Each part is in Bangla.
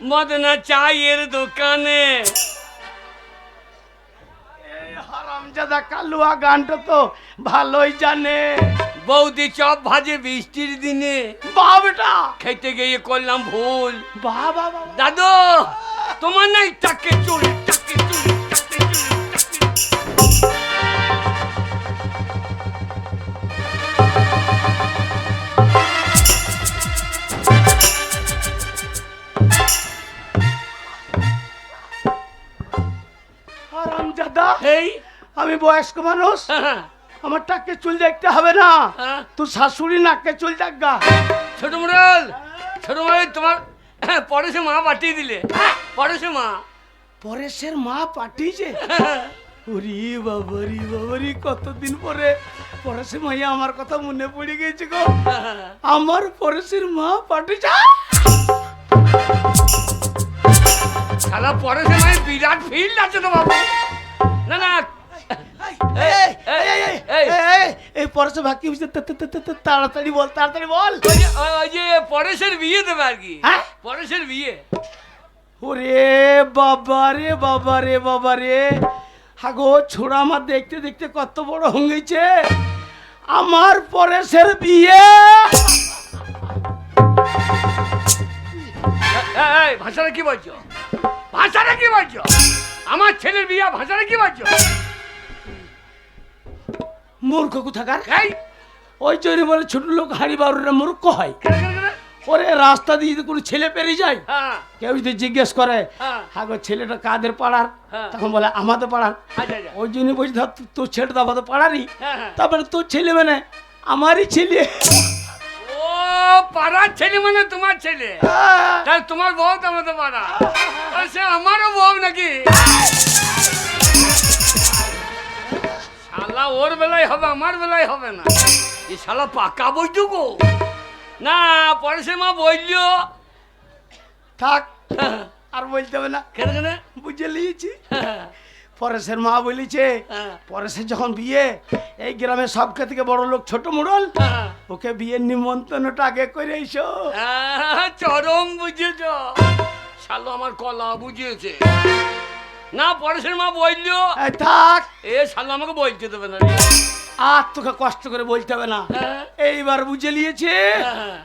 মদনা চায়ের দোকানে। হারামজাদা কালুয়া গানটা তো ভালোই জানে। বৌদি চপ ভাজে বৃষ্টির দিনে। বাবটা খেতে গিয়ে করলাম ভুল। বাবা বাবা দাদু তোমার নাই তাকে চুল হারামজাদা এই আমি বয়স্ক মানুষ। হ্যাঁ, আমার টাকে চুল দেখতে হবে না। হ্যাঁ। তুই শাশুড়ি নাককে চুল দেখগা ছোট মুরাল ছোট মুরাল তোমার হ্যাঁ, পরেশে মা পাঠিয়ে দিলে। পরেশে মা। পরেশের মা পাঠিয়েছে? ওরে বাবারি বাবারি কতদিন পরে? পরেশের মাইয়া আমার কথা মনে পড়ে গেছে গো। আমার পরেশের মা পাঠিয়েছে। শালা পরেশে মায়ের বিরাট ফিল্ড আছে তো বাবু না না এই, এই, এই বুঝতে তাড়াতাড়ি বল তাড়াতাড়ি বল। ওই যে- পরেশের বিয়ে দেবে আর কি। হ্যাঁ? পরেশের বিয়ে। ওরে বাবা রে বাবা রে বাবা রে। হাগো ছোড়া আমার দেখতে দেখতে কত বড় হঙ্গেছে। আমার পরেশের বিয়ে। ভাষাটা কি বলছো? ভাষাটা কি বলছো? আমার ছেলের বিয়ে ভাষাটা কি বলছো? মূর্খ কোথাকার? এই! ওই জন্য বলে ছোট লোক হাড়ি বারুরা মূর্খ হয়? ওরে রাস্তা দিয়ে যদি কোনো ছেলে পেরিয়ে যায় হ্যাঁ। কেউ যদি জিজ্ঞেস করে হ্যাঁ। হাগো ছেলেটা কাদের পাড়ার? হ্যাঁ। তখন বলে আমাদের পাড়ার। আচ্ছা আচ্ছা। ওই জন্য বলছি ধর তোর ছেলেটা তো আমাদের পাড়ারই। তারপরে তোর ছেলে মানে আমারই ছেলে। পাড়ার ছেলে মানে তোমার ছেলে। তাহলে তোমার বউ তো আমাদের পাড়া। সে আমারও বউ নাকি? শালা ওর বেলায় হবে আমার বেলায় হবে না। এ শালা পাকা বইটুকু না পরে সে মা বলল। থাক আর বলতে হবে না। কেন কেন? বুঝে নিয়েছি। পরেশের মা বলেছে হ্যাঁ। পরেশের যখন বিয়ে এই গ্রামে সবকে থেকে বড় লোক ছোট মুড়ল হ্যাঁ। ওকে বিয়ের নিমন্ত্রণটা আগে করে এসো আহ, চরম বুঝেছ শালো আমার কলা বুঝিয়েছে না পরেশের মা বলল থাক এ শালো আমাকে বলতে দেবে না। আর তোকে কষ্ট করে বলতে হবে না হ্যাঁ। এইবার বুঝে নিয়েছে হ্যাঁ,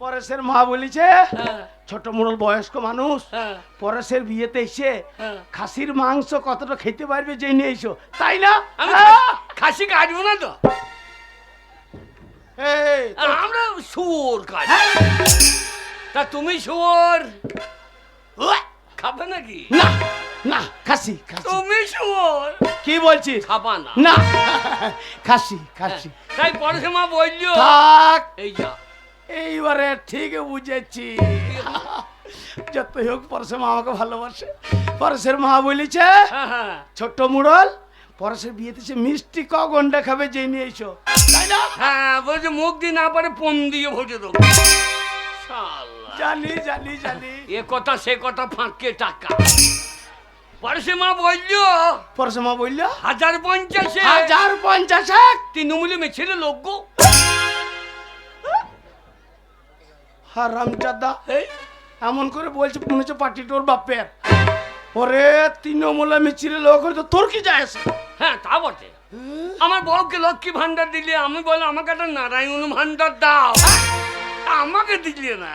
পরেশের মা বলেছে হ্যাঁ, ছোট মুড়ল বয়স্ক মানুষ হ্যাঁ, পরেশের বিয়েতে এসে হ্যাঁ। খাসির মাংস কতটা খেতে পারবে জেনে এসো। তাই না? খাসি কাটবো না তো। আমরা শুয়োর কাজ। তা তুমি শুয়োর? খাবে নাকি? না না খাসি খাসি। তুমি শুয়োর? কি বলছিস? খাবা না। না খাসি খাসি। তাই পরেশে মা বলল। থাক। এই যা। এইবারে ঠিক বুঝেছি। যতই হোক পরশে মা আমাকে ভালোবাসে। পরশের মা বলেছে হ্যাঁ হ্যাঁ। ছোট্ট মুড়ল পরশের বিয়েতে সে মিষ্টি ক গন্ডা খাবে যে নিয়ে এসো। তাই না? হ্যাঁ বলছে মুখ দিয়ে না পারে পন দিয়ে ভোটে দেবো। জানি জানি জানি। এ কথা সে কথা ফাঁকে টাকা। পরেশে মা বলল পরশের মা বলল হাজার পঞ্চাশে। হাজার পঞ্চাশ। তৃণমূলে মেছেলে লোক হারাম চাদা এই এমন করে বলছে মনে হচ্ছে পার্টি তোর বাপের। ওরে তৃণমূলে মিছিলে লোক তো তোর কি যায় হ্যাঁ তা বটে। আমার বউকে লক্ষ্মী ভান্ডার দিলে আমি বলে আমাকে একটা নারায়ণ ভান্ডার দাও। আমাকে দিলে না।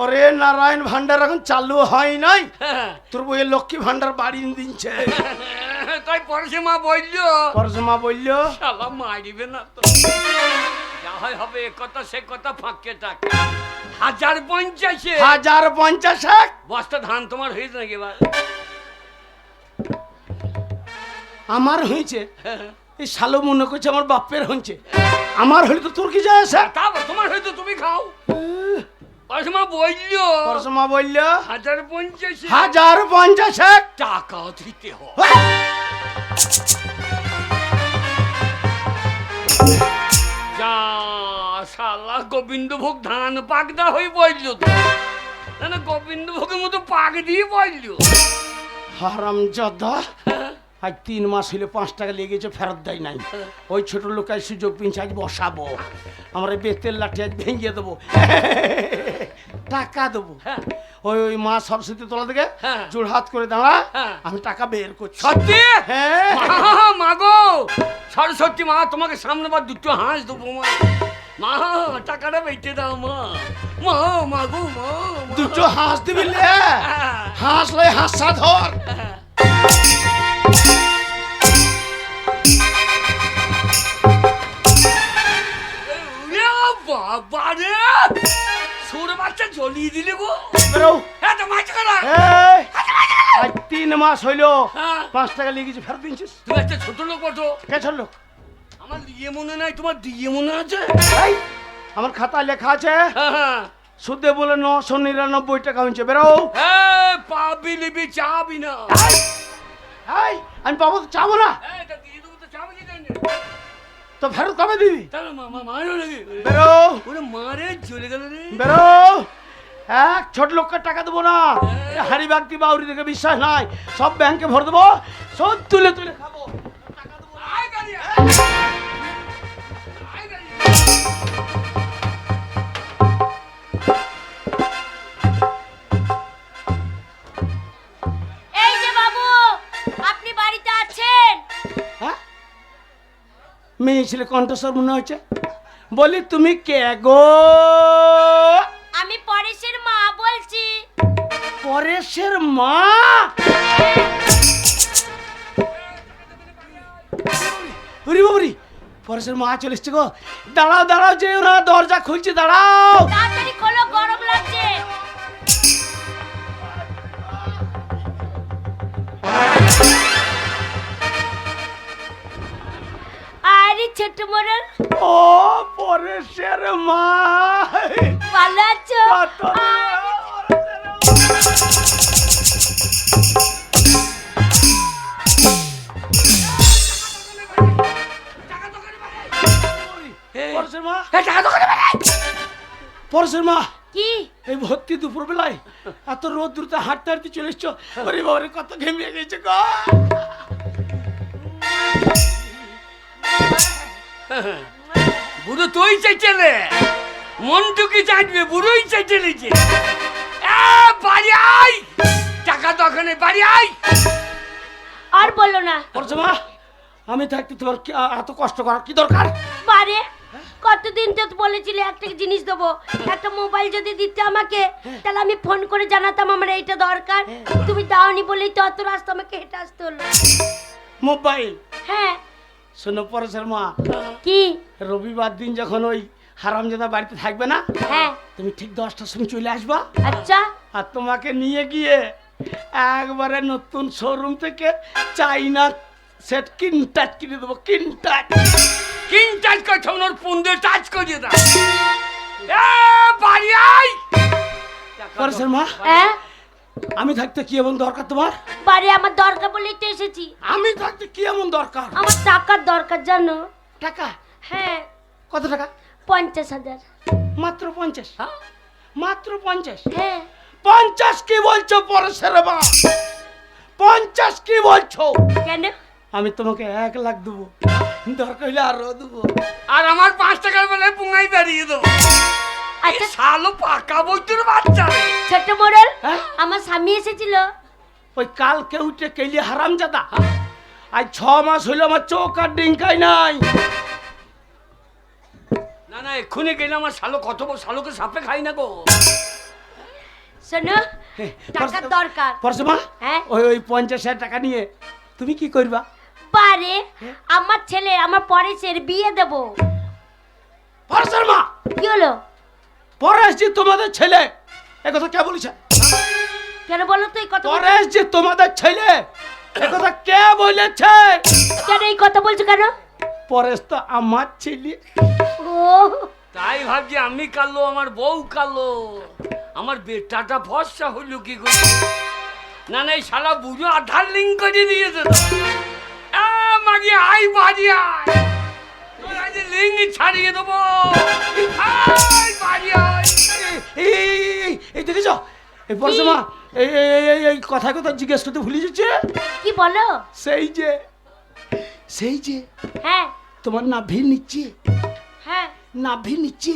ওরে নারায়ণ ভান্ডার এখন চালু হয় নাই? হ্যাঁ, তোর বইয়ের লক্ষ্মী ভান্ডার বাড়ি দিচ্ছে তাই পরেশে মা বলল। পরশে মা বলল শালা মারিবে না তো। যা হয় হবে এ কথা সে কথা ফাঁকে টাকা হাজার পঞ্চাশে। হাজার পঞ্চাশ। এক বস্তা ধান তোমার হয়েছে নাকি এবার? আমার হয়েছে? এই শালো মনে করছে আমার বাপের হয়েছে। আমার হলে তো তোর কি যায় আসে? তা বল, তোমার হয়তো তুমি খাও। পরেশে মা বলল পরশে মা বলল হাজার পঞ্চাশে। হাজার পঞ্চাশ। এক টাকাও দিতে হয়। যা শালা গোবিন্দভোগ ধান পাকদা হয়ে পড়ল তো। না না গোবিন্দভোগের মতো পাক দিয়ে পড়ল। হারাম জদা। আজ তিন মাস হলে পাঁচ টাকা লেগেছে ফেরত দেয় নাই। ওই ছোট লোকের সুযোগ পেয়েছে আজ বসাবো। আমরা বেতের লাঠি আজ ভেঙে দেবো। টাকা দেবো। হ্যাঁ। ওই ওই মা সরস্বতী তোলা থেকে হ্যাঁ। জোড় হাত করে দাঁড়া। হ্যাঁ। আমি টাকা বের করছি। সত্যি? হ্যাঁ। মা, মা গো! সরস্বতী মা তোমাকে সামনে বার দুটো হাঁস দেবো মা। মা টাকাটা বেঁচে দাও মা। মা মা গো মা। দুটো হাঁস দিবি লে? হাঁস লয় হাঁসা ধর। বাবা রে! সুর বাচ্চা জ্বলিয়ে দিলে গো। বেরো। মাছ করা তিন মাস হইল। হ্যাঁ। পাঁচ টাকা লেগেছে ফেরত দিনছিস? তুমি একটা ছোট লোক বটো কে ছোট লোক। আমার দিয়ে মনে নাই তোমার দিয়ে মনে আছে? এই, আমার খাতায় লেখা আছে। হ্যাঁ হ্যাঁ। সুদে বলে নশো নিরানব্বই টাকা হয়েছে বেরো। হ্যাঁ পাবি নিবি চাবি না। এই, আমি পাবো তো চাবো না। এই, তা দিয়ে দেবো তো চাবি কি? তো ফেরত কবে দিবি? তাহলে মা মা মারো নাকি? বেরো। ওরে মারে চলে গেল রে। বেরো। এক ছোট লোককে টাকা দেবো না। হাড়ি ব্যক্তি বাউরি দেখে বিশ্বাস নাই। সব ব্যাংকে ভরে দেবো। সব তুলে তুলে খাব। মেয়ে ছেলে কণ্ঠস্বর মনে হচ্ছে বলি তুমি কে গো? আমি পরেশের মা বলছি। পরেশের মা? পরেশের মা চলে এসছে গো। দাঁড়াও দাঁড়াও যে ওরা দরজা খুলছে দাঁড়াও। তাড়াতাড়ি খোলো গরম লাগছে। আরে ছোট মোড়ল। ও পরেশের মা। ভালো আছো? পরেশের মা। এই টাকা তো করে বেড়াই। পরেশের মা। কি? এই ভর্তি দুপুর বেলায় এত রোদ দ্রুত হাঁটতে হাঁটতে চলে এসছো। ওরে বাবারে কত ঘেমিয়ে গেছে গো। বুড়ো তুই চাইছিলে মনটুকি চাইবে? বুড়োই চাইছিলিছে এ বাড়ি আই টাকা তো ওখানে বাড়ি আই আর বলো না। পরেশের মা আমি থাকতে তোমার এত কষ্ট করার কি দরকার? বারে। কতদিন তো বলেছিলে একটা জিনিস দেবো? একটা মোবাইল যদি দিতে আমাকে তাহলে আমি ফোন করে জানাতাম আমার এইটা দরকার। তুমি দাওনি বলেই তো অত রাস্তা আমাকে হেঁটে আসতে হলো। মোবাইল? হ্যাঁ। শোনো পরেশের মা। কি? রবিবার দিন যখন ওই হারামজাদা বাড়িতে থাকবে না হ্যাঁ। তুমি ঠিক দশটার সময় চলে আসবা। আচ্ছা। আর তোমাকে নিয়ে গিয়ে একবারে নতুন শোরুম থেকে চাইনা সেট কিনটাচ কিনে দেবো কিনটাচ কিং টাচ করছে? ওনার পুন্দে টাচ করে দাও। এ বাড়ি আই পরেশের মা। হ্যাঁ আমি থাকতে কি এমন দরকার তোমার? বাড়ি আমার দরকার বলেই তো এসেছি। আমি থাকতে কি এমন দরকার? আমার টাকার দরকার জানো? টাকা? হ্যাঁ। কত টাকা? পঞ্চাশ হাজার। মাত্র পঞ্চাশ? হ্যাঁ? মাত্র পঞ্চাশ? হ্যাঁ। পঞ্চাশ কি বলছো পরেশের মা? পঞ্চাশ কি বলছো? কেন? আমি তোমাকে এক লাখ দেবো। দরকার হলে আরও দেবো। আর আমার পাঁচ টাকার বেলায় পুঙ্গাই বেরিয়ে দেবো। আচ্ছা। শালো পাকা বৈদ্যুর বাচ্চা রে। ছোট মোড়ল হ্যাঁ? আমার স্বামী এসেছিল। ওই কালকে উঠে কেলি হারাম জাদা আজ ছ মাস হইল আমার চোখ আর ডিঙ্কাই নাই। না না এক্ষুনি গেলে আমার শালো কত বড় শালোকে সাপে খাই না গো। শোনো টাকার দরকার। পরশুমা হ্যাঁ? ওই ওই পঞ্চাশ হাজার টাকা নিয়ে তুমি কি করবা? পারে আমার ছেলে আমার পরেশের বিয়ে দেব। পরশুমা কি হলো? পরেশ যে তোমাদের ছেলে এ কথা কে বলেছে? কেন বলো তো এই কথা? পরেশ যে তোমাদের ছেলে এ কথা কে বলেছে? কেন এই কথা বলছো কেন? পরেশ তো আমার ছেলে। ও তাই ভাবছি আমি কালো আমার বউ কালো। আমার বেটাটা ফর্সা হইল কি করে? না না এই শালা বুঝো আধার লিঙ্ক করে দিয়েছে মাগি আই বাজি আয় তোর আজ লিঙ্ক ছাড়িয়ে দেবো। আয় বাজি আয় এই এই, এই, এই দেখেছ এই পরশুমা এই এই এই, কথা কথা জিজ্ঞেস করতে ভুলে যাচ্ছে? কি বলো? সেই যে সেই যে হ্যাঁ। তোমার নাভি নিচ্ছে হ্যাঁ। নাভি নিচ্ছে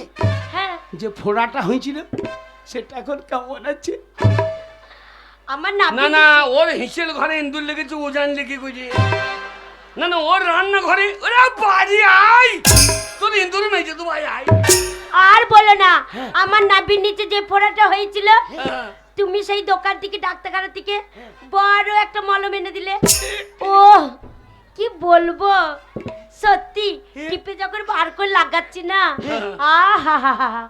হ্যাঁ। যে ফোড়াটা হয়েছিল সেটা এখন কেমন আছে? আমার না না ওর হিসেল ঘরে ইন্দুর লেগেছে ও জানলে কি করে না না ওর রান্না ঘরে ওরে বাড়ি আই তোর ইন্দুর মেজে তো ভাই আই আর বলো না আমার নাভির নিচে যে ফোড়াটা হয়েছিল হ্যাঁ। তুমি সেই দোকান থেকে ডাক্তারখানা থেকে বড় একটা মলম এনে দিলে। ও কি বলব? সত্যি টিপে যখন বার করে লাগাচ্ছি না আহা হা হা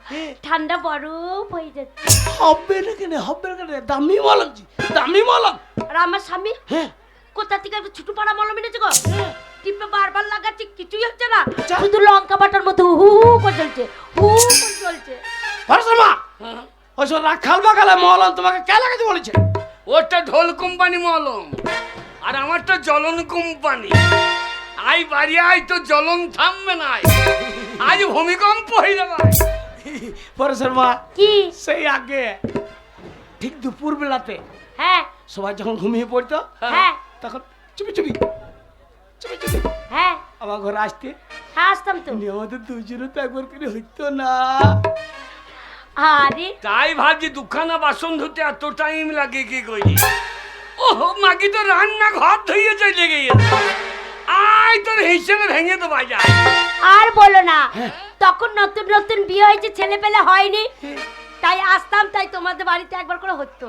ঠান্ডা বরফ হয়ে যাচ্ছে। হবে না কেন হবে না কেন দামি মলম দামি মলম। আর আমার স্বামী? হ্যাঁ। কোথা থেকে একটা ছোট পাড়া মলম এনেছে গো? টিপে বারবার লাগাচ্ছি কিছুই হচ্ছে না। আচ্ছা। শুধু লঙ্কা বাটার মতো হু হু করে চলছে হু হু করে চলছে। ওই সব রাখাল বাগালে মলম তোমাকে কে লাগাতে বলেছে? ওরটা ঢোল কোম্পানি মলম আর আমারটা জ্বলন কোম্পানি। আই বাড়ি আই তো জ্বলন থামবে না আজ ভূমিকম্প হয়ে যাবে পরেশের মা কি? সেই আগে ঠিক দুপুর বেলাতে হ্যাঁ। সবাই যখন ঘুমিয়ে পড়তো হ্যাঁ। তখন চুপি চুপি। চুপি চুপি। হ্যাঁ। আমার ঘরে আসতে হ্যাঁ আসতাম তো। আমাদের দুজনে তো একবার করে হইতো না। আরে। তাই ভাবছি দুখানা বাসন ধুতে এত টাইম লাগে কি করি? ও মাকি তো রান্না ঘর ধুয়ে চলে গিয়েছে আই তোর হিসেবে ভেঙে তো বাজার আর বলো না তখন নতুন নতুন বিয়ে হয়েছে ছেলে পেলে হয়নি তাই আসতাম তাই তোমাদের বাড়িতে একবার করে হতো।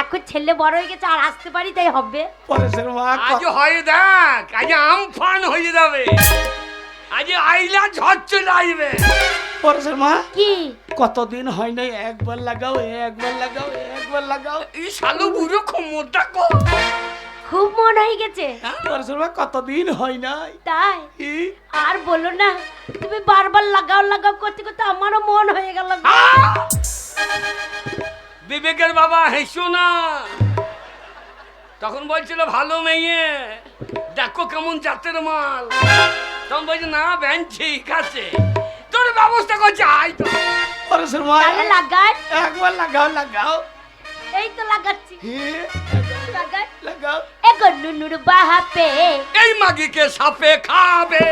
এখন ছেলে বড় হয়ে গেছে আর আসতে পারি তাই হবে। পরেশের মা আজ হয় দেখ আজ আমফান হয়ে যাবে। আজ আইলা ঝড় চলে আসবে পরেশের মা কি? কতদিন হয় নাই একবার লাগাও একবার লাগাও একবার লাগাও। এই শালু বুড়ো ক্ষমতা কো খুব মন হয়ে গেছে। পরেশের মা কতদিন হয় নাই? তাই? আর বলো না তুমি বারবার লাগাও লাগাও করতে করতে আমারও মন হয়ে গেল! বিবেকের বাবা হেসো না। তখন বলছিল ভালো মেয়ে দেখো কেমন জাতের মাল। তখন বলছে না ব্যান ঠিক আছে। তোর ব্যবস্থা করছে আই তো। তাহলে একবার লাগাও লাগাও। এই তো লাগাচ্ছি। হি, লাগাও। এগো নুনুর বাহাপে। এই মাগিকে সাপে খাবে।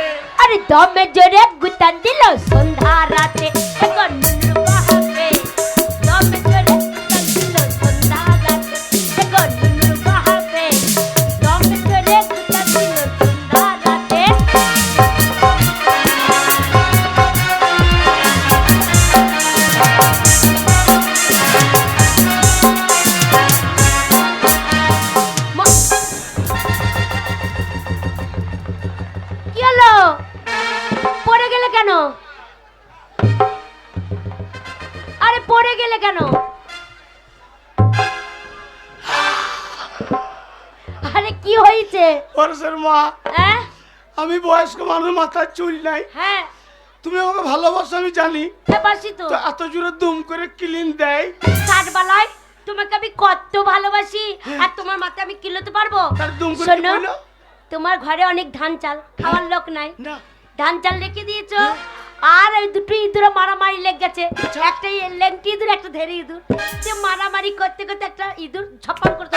আরে দমে জোরে গুতান দিল সন্ধ্যা রাতে। এগো নুনুর আমি বয়স্ক মানুষ মাথার চুল নাই। হ্যাঁ। তুমি আমাকে ভালোবাসো আমি জানি। হ্যাঁ বাসি তো। এত জোরে দুম করে ক্লিন দেয়। কাঠবালায় তোমাকে আমি কত ভালোবাসি আর তোমার মাথায় আমি কিলোতে পারব? শোনো তোমার ঘরে অনেক ধান চাল খাওয়ার লোক নাই। ধান চাল রেখে দিয়েছ আর ওই দুটো ইঁদুর মারামারি লেগ গেছে একটা এই লেংটি ইঁদুর একটা ধেরে ইঁদুর। সে মারামারি করতে করতে একটা ইঁদুর ছপান করতে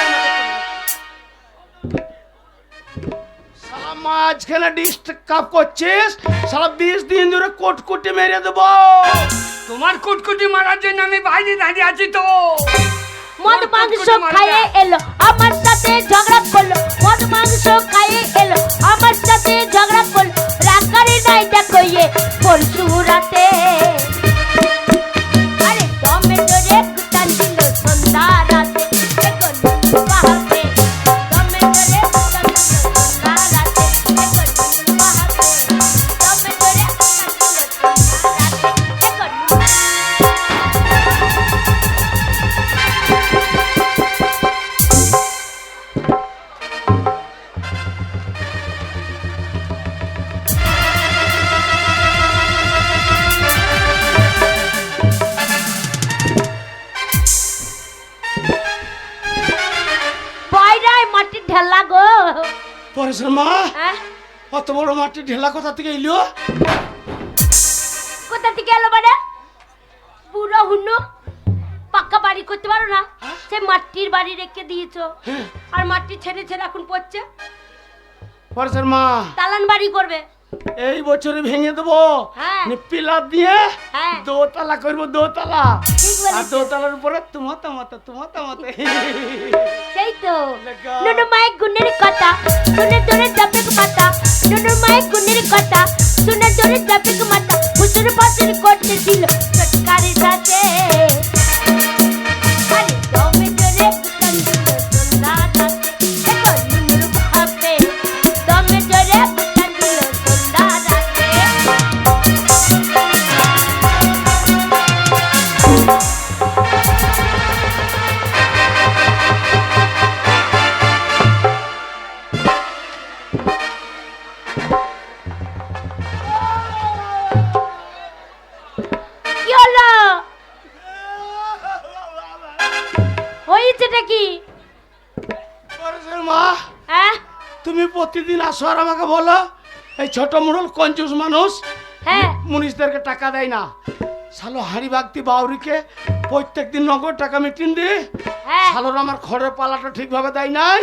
সালা মাঝখানে ডিস্টার্ব করছিস? সালা বিশ দিন ধরে কোট মেরে দেবো। তোমার কুটকুটি মারার জন্য আমি বাইরে দাঁড়িয়ে আছি তো। মদ মাংস খাইয়ে এলো আমার সাথে ঝগড়া করল। মদ মাংস খাইয়ে এলো আমার সাথে ঝগড়া করল। রাগারি নাই দেখো ইয়ে পরশু রাতে বড় ঢেলা কোথা থেকে এলো? কোথা থেকে এলো মানে? বুড়ো হুন্নু পাক্কা বাড়ি করতে পারো না? সে মাটির বাড়ি রেখে দিয়েছ। আর মাটি ছেড়ে ছেড়ে এখন পড়ছে। পরেশের মা। তালান বাড়ি করবে। এই বছরে ভেঙে দেবো হ্যাঁ। পিলার দিয়ে হ্যাঁ। দোতলা করব দোতলা। আর দোতলার উপরে তোমাতে মাতে তোমাতে মাতে সেই তো। নুনু মায়ের গুণের কথা শুনে তোরে জপেক মাতা নুনু মায়ের গুণের কথা শুনে তোরে জপেক মাতা হুসুর পাসুর করতে দিল সৎকারের সাথে তুমি প্রতিদিন আসো আর আমাকে বলো এই ছোট মুড়ল কঞ্জুস মানুষ হ্যাঁ। মুনিশদেরকে টাকা দেয় না। শালো হাড়ি বাগতি বাউরিকে প্রত্যেক দিন নগদ টাকা মিটিন দি। হ্যাঁ। শালোর আমার খড়ের পালাটা ঠিকভাবে দেয় নাই।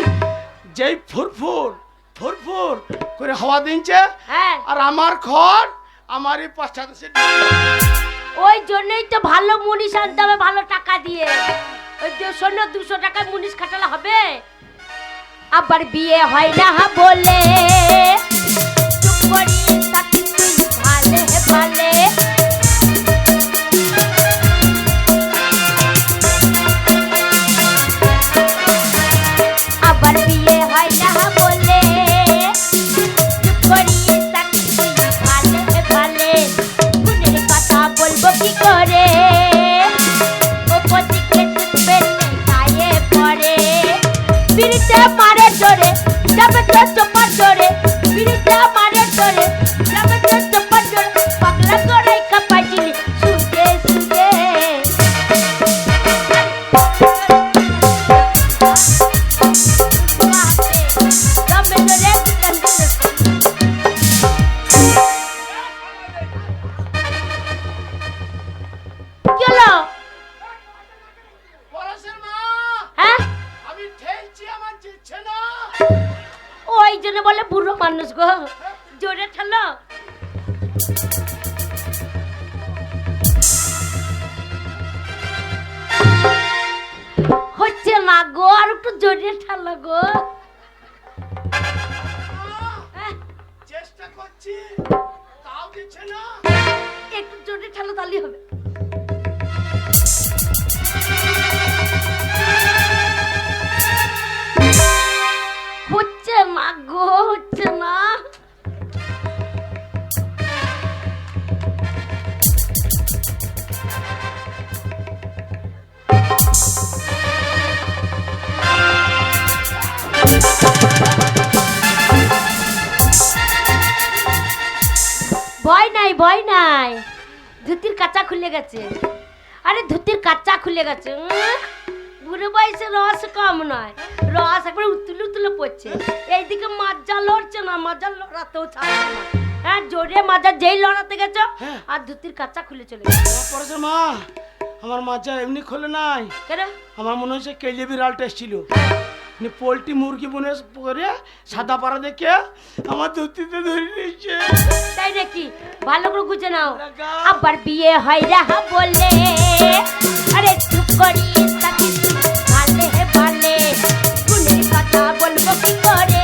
যেই ফুরফুর ফুরফুর করে হাওয়া দিনছে হ্যাঁ। আর আমার খড় আমারই পশ্চাতে ওই জন্যই তো ভালো মুনিশ আনতে হবে ভালো টাকা দিয়ে। ওই দেড়শো না দুশো টাকায় মুনিশ খাটালে হবে? আবার বিয়ে হয় না বলে। মানুষ গো জোরে ঠেলো। হচ্ছে না গো আর একটু জোরে ঠেলো গো। চেষ্টা করছি তাও দিচ্ছে না। একটু জোরে ঠেলো তাহলেই হবে। হচ্ছে না গো নাই ভয় নাই। ধুতির কাঁচা খুলে গেছে। আরে ধুতির কাঁচা খুলে গেছে। বুড়ো বয়সে রস কম নয়। রস একবার উতুলে উতুলে পড়ছে। এইদিকে মাজা লড়ছে না মাজা লড়াতেও ছাড়ছে না। হ্যাঁ জোরে মাজা যেই লড়াতে গেছো হ্যাঁ। আর ধুতির কাঁচা খুলে চলে গেছে। মা আমার মাচা এমনি খোলে নাই। কেন? আমার মনে হচ্ছে কেলে বিড়াল টেস্ট পোলট্রি মুরগি বনে করে সাদা পাড়া দেখে আমার ধুতিতে ধরে নিয়েছে। তাই নাকি? ভালো করে গুছে নাও। আবার বিয়ে হয় রাহা বলে। আরে চুপ করি তাকে ভালে ভালে। কথা বলব কি করে?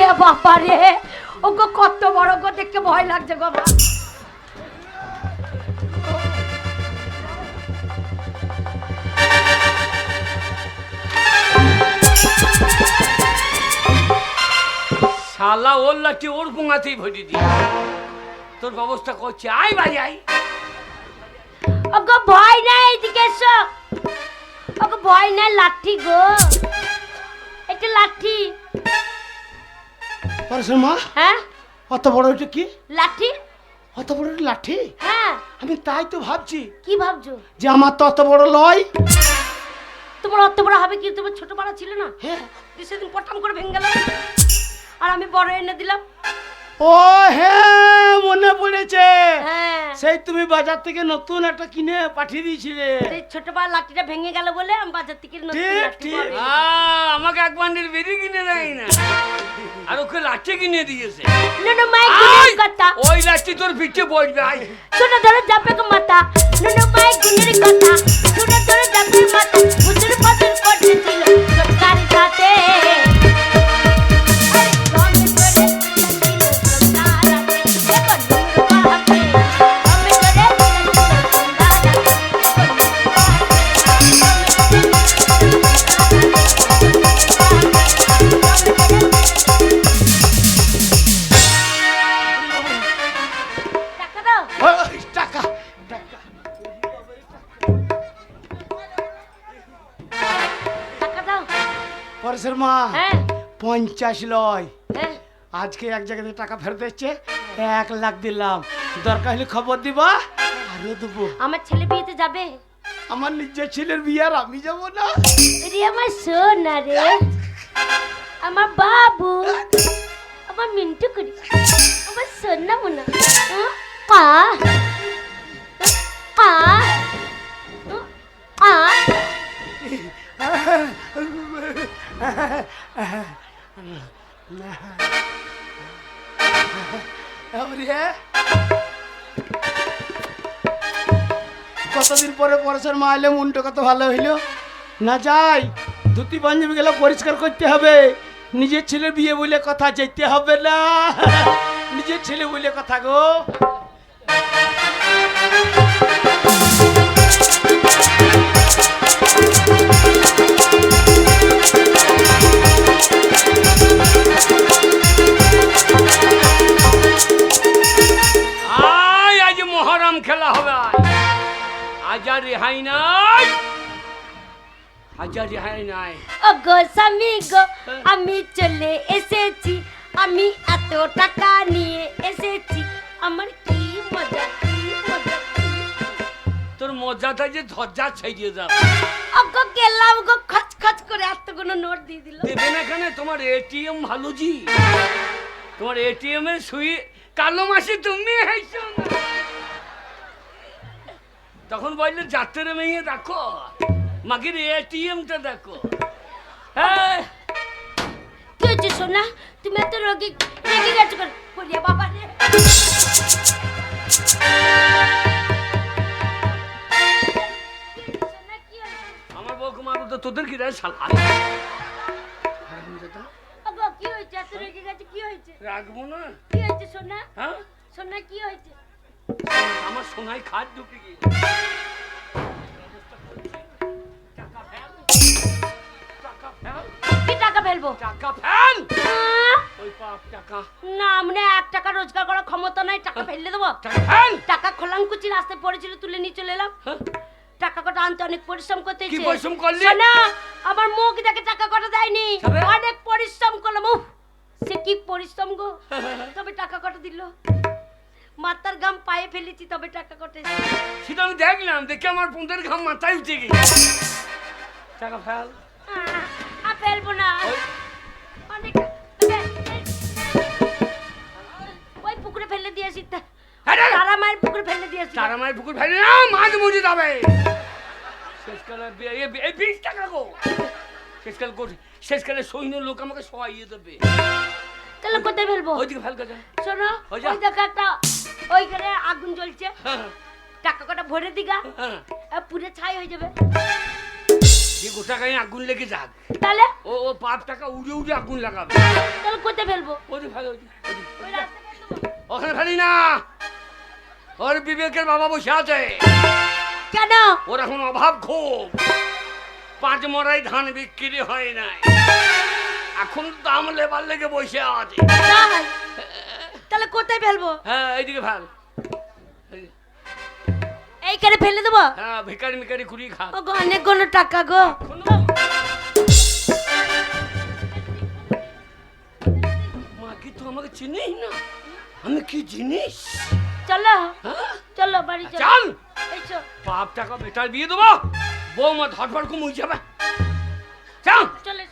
ওরে বাবা রে। ও গো কত বড় গো দেখতে ভয় লাগছে গো মা শালা ওর লাঠি ওর গোঙাতেই ভরে দিয়ে তোর ব্যবস্থা করছি আয় ভাই আয়। ওগো ভয় নাই এদিকে এসো। ওগো ভয় নাই লাঠি গো। এটা লাঠি। পরেশের মা। হ্যাঁ? অত বড় ওইটা কি? লাঠি? অত বড় লাঠি? হ্যাঁ। আমি তাই তো ভাবছি কি ভাবছ? যে আমার তো অত বড় লয়। তোমার অত বড় হবে কি? তোমার ছোট বড় ছিল না? হ্যাঁ। সেদিন পটাম করে ভেঙে গেল। আর আমি বড় এনে দিলাম। ও হ্যাঁ মনে পড়েছে। হ্যাঁ। সেই তুমি বাজার থেকে নতুন একটা কিনে পাঠিয়ে দিয়েছিলে। ছোট বড় লাঠিটা ভেঙে গেল বলে আমি বাজার থেকে ঠিক, ঠিক। আমাকে এক বান্ডিল বেরিয়ে কিনে দেয় না। আর ওকে লাঠি কিনে দিয়েছে। নুনু মাই আয়! গুনের কথা। ওই লাঠি তোর পিঠে বসবে আয়। শুনে ধরে যাবে গো মাথা। নুনু মাই গুনের কথা। শুনে ধরে যাবে মাথা। হুজুর ফাজুর করতেছিল সরকার সাথে পরেশের মা হ্যাঁ। পঞ্চাশ লয়। হ্যাঁ। আজকে এক জায়গাতে টাকা ফেরত এসছে এক লাখ দিলাম। দরকার হলে খবর দিবা আরও দেবো। আমার ছেলে বিয়েতে যাবে? আমার নিজের ছেলের বিয়ে আর আমি যাব না। রে আমার সোনা রে। আমার বাবু। আমার মিন্টু করি আমার সোনা মোনা। কা কা ওরে, কতদিন পরে পরেশের মা এলে? মনটা কত ভালো হইল? না যাই, ধুতি পাঞ্জাবি গেলে পরিষ্কার করতে হবে। নিজের ছেলে বিয়ে বলে কথা যেতে হবে না। নিজের ছেলে বলে কথা গো। খেলা হবে আজ। আজ আর রেহাই নাই। হাজার রেহাই নাই। ও গো স্বামী গো আমি চলে এসেছি। আমি এত টাকা নিয়ে এসেছি। আমার কি মজা কি মজা কি তোর মজাটা যে ধজ্জা ছাইড়িয়ে যাবে। ওগো গেলাম গো খচ খচ করে এতগুলো নোট দিয়ে দিল। দেবে না কেন? তোমার এটিএম ভালো জি তোমার এটিএম এর সুই কালো মাসে তুমি হাইছো না। তখন বললে যাত্রে মেয়ে দেখো মাগির এটিএমটা দেখো। হ্যাঁ। কি হয়েছে সোনা? তুমি এত রোগী রেগে গেছো কেন? বলিয়া বাবা রে। সোনা, কি হয়েছে? আমার বউকে মারবো তো তোদের কি রে শালা? কি হয়েছে? এত রেগে গেছে কি হয়েছে? রাখব না। কি হয়েছে সোনা? হ্যাঁ? সোনা কি হয়েছে? আমার সোনায় খাট ঢুকে গিয়ে টাকা কি ফেলব? টাকা ফেল। ওই পাপ টাকা। না এক টাকা রোজগার করার ক্ষমতা নাই টাকা ফেললে দেবো? টাকা খোলাঙ্কুচি রাস্তায় পড়েছিল তুলে নিয়ে চলে এলাম। হ্যাঁ? টাকা কটা আনতে অনেক পরিশ্রম করতে কি পরিশ্রম করলি? শোনা আমার মুখ দেখে টাকা কটা দেয়নি। অনেক পরিশ্রম করলাম। উফ সে কি পরিশ্রম গো? তবে টাকা কটা দিল? মাতার গাম পায়ে ফেলেছি তবে টাকা কটা। সেটা আমি দেখলাম দেখে আমার পুঁতের ঘাম মাথায় উঠে গেছে। টাকা ফেল। আর ফেলব না। ওই- অনেক ওই পুকুরে ফেলে দিয়েছি তা- আরে! তারা মায়ের পুকুরে ফেলে দিয়েছি তারা মায়ের পুকুর ফেলে না মাছ মরে যাবে শেষকালে এই বিশ টাকা গো। শেষকাল কর শেষকালে সৈন্য লোক আমাকে সহাইয়ে দেবে। তাহলে কোথায় ফেলব? ওইদিকে ফেল কাজা শোনো ওই দেখো একটা ওইখানে আগুন জ্বলছে। টাকা কটা ভরে দিগা হ্যাঁ। পুরে ছাই হয়ে যাবে। যে গোটা গায়ে আগুন লেগে যাক তাহলে? ও ও পাঁচ টাকা উড়ে উড়ে আগুন লাগাবে। তাহলে কোথায় ফেলব? ফেলে দেবো। ওখানে ফেলি না। ওর বিবেকের বাবা বসে আছে। কেন? ওর এখন অভাব খুব। পাঁচ মরাই ধান বিক্রি হয় নাই। এখন দাম লেবার লেগে বসে আছে? তাহলে কোথায় ফেলব? হ্যাঁ এইদিকে ফেল। এই- এইখানে ফেলে দেবো? হ্যাঁ ভিকারি মিকারি কুড়ি খা। ও গো অনেকগুলো টাকা গো। মা কি তুই আমাকে চিনিস না? আমি কি জিনিস? চলো হ্যাঁ? চলো বাড়ি চলো। চল। এইসো বাপ টাকা বেটার বিয়ে দেবো? বৌমা ধরফর কমুই যাবে। চল চলে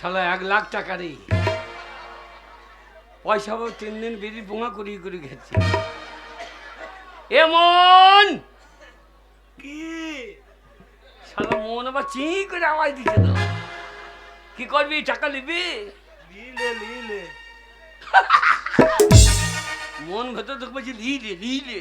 শালা এক লাখ টাকা রে পয়সা পাবো তিন দিন বেরিয়ে পোঙা করি করি গেছে এমন কি? শালা মন আবার চি করে আওয়াজ দিচ্ছে তো। কি করবি টাকা নিবি? মন ভেতর দেখব যে লিলে লিলে